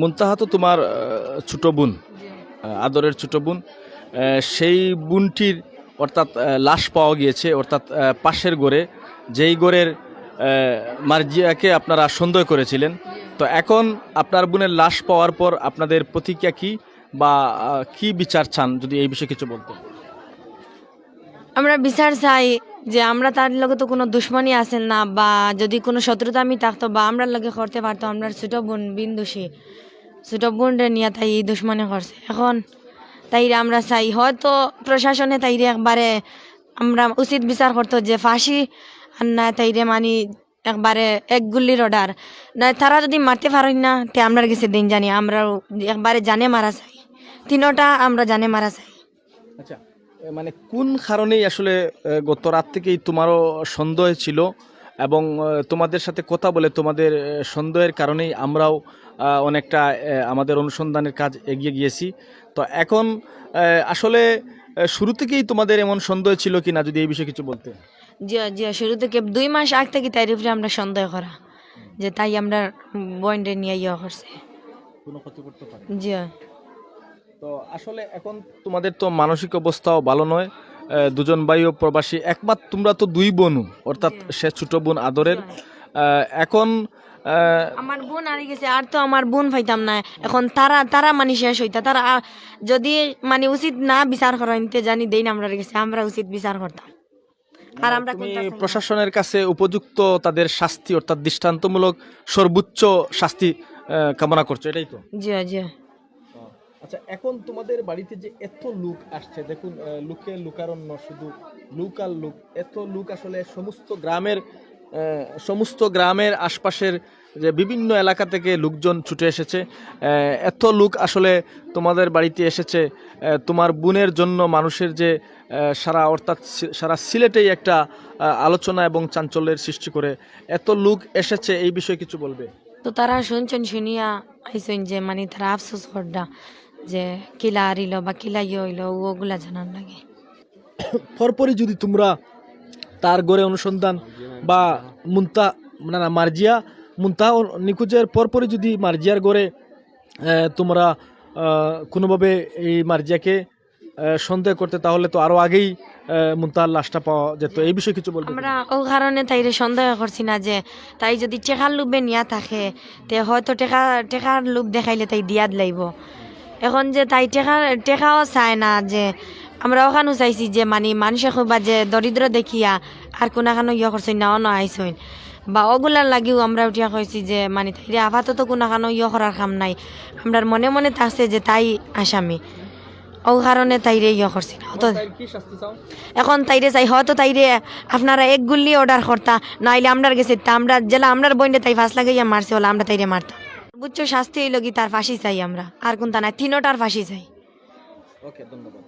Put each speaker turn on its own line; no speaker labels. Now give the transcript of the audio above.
মুনতাহা তো তোমার ছোট বোন আদরের ছোট বোন সেই বোনটির অর্থাৎ লাশ পাওয়া গিয়েছে, অর্থাৎ পাশের গড়ে, যেই গড়ের মার্জিয়াকে আপনারা সন্দেহ করেছিলেন। তো এখন আপনার বোনের লাশ পাওয়ার পর আপনাদের প্রতিক্রিয়া কি বা কি বিচার চান, যদি এই বিষয়ে কিছু বলতেন?
আমরা বিচার চাই যে আমরা তার লগে তো কোনো দুশ্মনী আছেন না, বা যদি কোনো শত্রুতা আমি থাকতো বা আমরা লগে করতে পারতো, আমরা ছোট বোন বিন্দুষী ছোট বোনরে নিয়ে তাই এই দুশ্মনী করছে। এখন তাইরে আমরা চাই, হয়তো প্রশাসনে তাইরে একবারে আমরা উচিত বিচার করতো যে ফাঁসি, আর না তাইরে মানি একবারে এক গুল্লির অর্ডার না, তারা যদি মারতে পারেন না, তে আমরা গেছে দিন জানি আমরা একবারে জানে মারা চাই। তিনোটা আমরা জানে মারা চাই।
আচ্ছা মানে কোন কারণেই আসলে গত রাত থেকেই তোমারও সন্দেহ ছিল এবং তোমাদের সাথে কথা বলে তোমাদের সন্দেহের কারণেই আমরাও অনেকটা আমাদের অনুসন্ধানের কাজ এগিয়ে গিয়েছি। তো এখন আসলে শুরু থেকেই তোমাদের এমন সন্দেহ ছিল কি না যদি এই বিষয়ে কিছু বলতে?
জি জি শুরু থেকে দুই মাস আগ থেকে তাই উপরে আমরা সন্দেহ করা যে তাই আমরা বয়েন্ডে নিয়ে ইয়ে করছে।
কোনো ক্ষতি করতে পারে
জি।
তো আসলে এখন তোমাদের তো মানসিক অবস্থাও ভালো নয়। দুজন ভাইও প্রবাসী একমাত্র তোমরা তো দুই বোন অর্থাৎ সে ছোট বোন আদরের। এখন
আমার বোন হারি গেছে আর তো আমার বোন পাইতাম না। এখন তারা তারা মানে শেষ হইতা তারা যদি মানে উচিত না বিচার করা নিতে জানি দেই না আমরা গেছে আমরা উচিত বিচার করতাম। আর আমরা।
প্রশাসনের কাছে উপযুক্ত তাদের শাস্তি অর্থাৎ দৃষ্টান্তমূলক সর্বোচ্চ শাস্তি কামনা করছ এটাই তো?
জি জি।
আচ্ছা এখন তোমাদের বাড়িতে যে এত লোক আসছে, দেখুন লোকে লুকারণ্য, শুধু লুক আর লুক, এত লোক আসলে সমস্ত গ্রামের সমস্ত গ্রামের আশপাশের যে বিভিন্ন এলাকা থেকে লোকজন ছুটে এসেছে এত লোক আসলে তোমাদের বাড়িতে এসেছে তোমার বোনের জন্য মানুষের যে সারা, অর্থাৎ সারা সিলেটেই একটা আলোচনা এবং চাঞ্চল্যের সৃষ্টি করে এত লোক এসেছে, এই বিষয়ে কিছু বলবে?
তো তারা শুনছেন শুনিয়া আইসেন যে মানে তারা আফসোস করডা। যে কিলা হারিল বা কিলা ইয়ে হইল ওগুলা জানার লাগে।
পরপরই যদি তোমরা তার গড়ে অনুসন্ধান বা মুন্তা না না মার্জিয়া মুন্তা নিখোঁজের পরপরই যদি মার্জিয়ার গড়ে তোমরা কোনোভাবে এই মার্জিয়াকে সন্দেহ করতে তাহলে তো আরও আগেই মুন্তাহার লাশটা পাওয়া যেত। এই বিষয়ে কিছু বলব
আমরা ও কারণে তাইরে সন্দেহ করছি না যে তাই যদি টেকার লোভে নিয়া থাকে তে হয়তো টেকা টেকার লোভ দেখাইলে তাই দিয়াদ লাইব। এখন যে তাই টেকা টেকাও চায় না যে আমরা ওখানেও চাইছি যে মানে মানুষে খুবা যে দরিদ্র দেখিয়া আর কোনাখানো ইয়ে করছে না অন আইসইন বা ওগুলার লাগিও আমরা উঠিয়া কইছি যে মানে তাইরে আপাতত কোনাখানো ইয়ে করার কাম নাই। আমরা মনে মনে থাকছে যে তাই আসামি। ও কারণে তাইরে ইয়ে করছি না।
চাও?
এখন তাইরে চাই হয়তো তাইরে আপনারা এক গুল্লি অর্ডার করতা নাইলে আমরার গেছে তা আমরা জেলা আমরার বইনে তাই ফাঁস লাগাইয়া মারছে হলো আমরা তাইরে মারতাম। সর্বোচ্চ শাস্তি হইল কি তার ফাঁসি চাই আমরা? আর কোনটা নাই? তিনোটার ফাঁসি চাই।
ওকে, ধন্যবাদ।